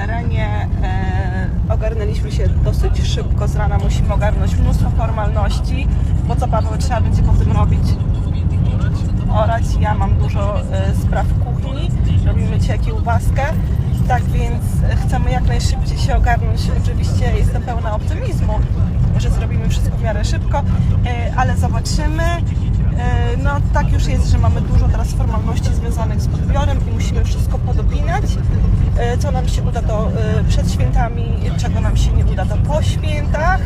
terenie. E, ogarnęliśmy się dosyć szybko. Z rana musimy ogarnąć mnóstwo formalności. Bo co Paweł trzeba będzie po tym robić? Orać. Ja mam dużo e, spraw w kuchni. Robimy dzisiaj kiełbaskę. Tak więc chcemy jak najszybciej się ogarnąć. Oczywiście jestem pełna optymizmu, że zrobimy wszystko w miarę szybko, e, ale zobaczymy. E, No tak już jest, że mamy dużo teraz formalności związanych z podbiorem i musimy wszystko podobinać. E, Co nam się uda to e, przed świętami, czego nam się nie uda to po świętach,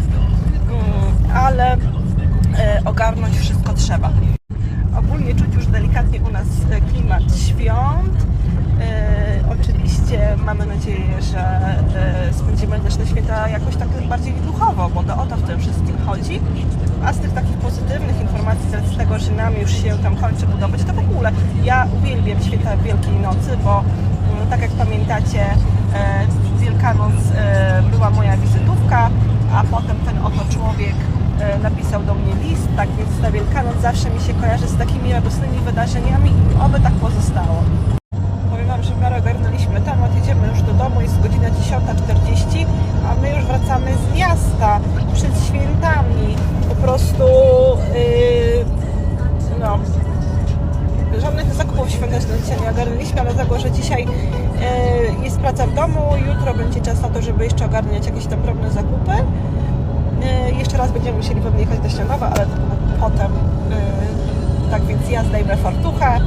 Mm, ale e, ogarnąć wszystko trzeba. Ogólnie czuć już delikatnie u nas klimat świąt. Oczywiście mamy nadzieję, że spędzimy też te święta jakoś tak bardziej duchowo, bo to o to w tym wszystkim chodzi. A z tych takich pozytywnych informacji, z tego, że nam już się tam kończy budować, to w ogóle ja uwielbiam święta Wielkiej Nocy, bo tak jak pamiętacie, e, w Wielkanoc e, była moja wizytówka, a potem ten oto człowiek e, napisał do mnie list, tak więc ta Wielkanoc zawsze mi się kojarzy z takimi radosnymi wydarzeniami i oby tak pozostało. Powiem Wam, że w miarę ogarnęliśmy temat, jedziemy już do domu, jest godzina 10.40, żadnych zakupów świątecznych dzisiaj nie ogarnęliśmy, ale dlatego, że dzisiaj yy, jest praca w domu, jutro będzie czas na to, żeby jeszcze ogarniać jakieś tam drobne zakupy. Yy, jeszcze raz będziemy musieli pewnie jechać do Ścianowa, ale potem. Yy, tak więc ja zdejmę fartuchę,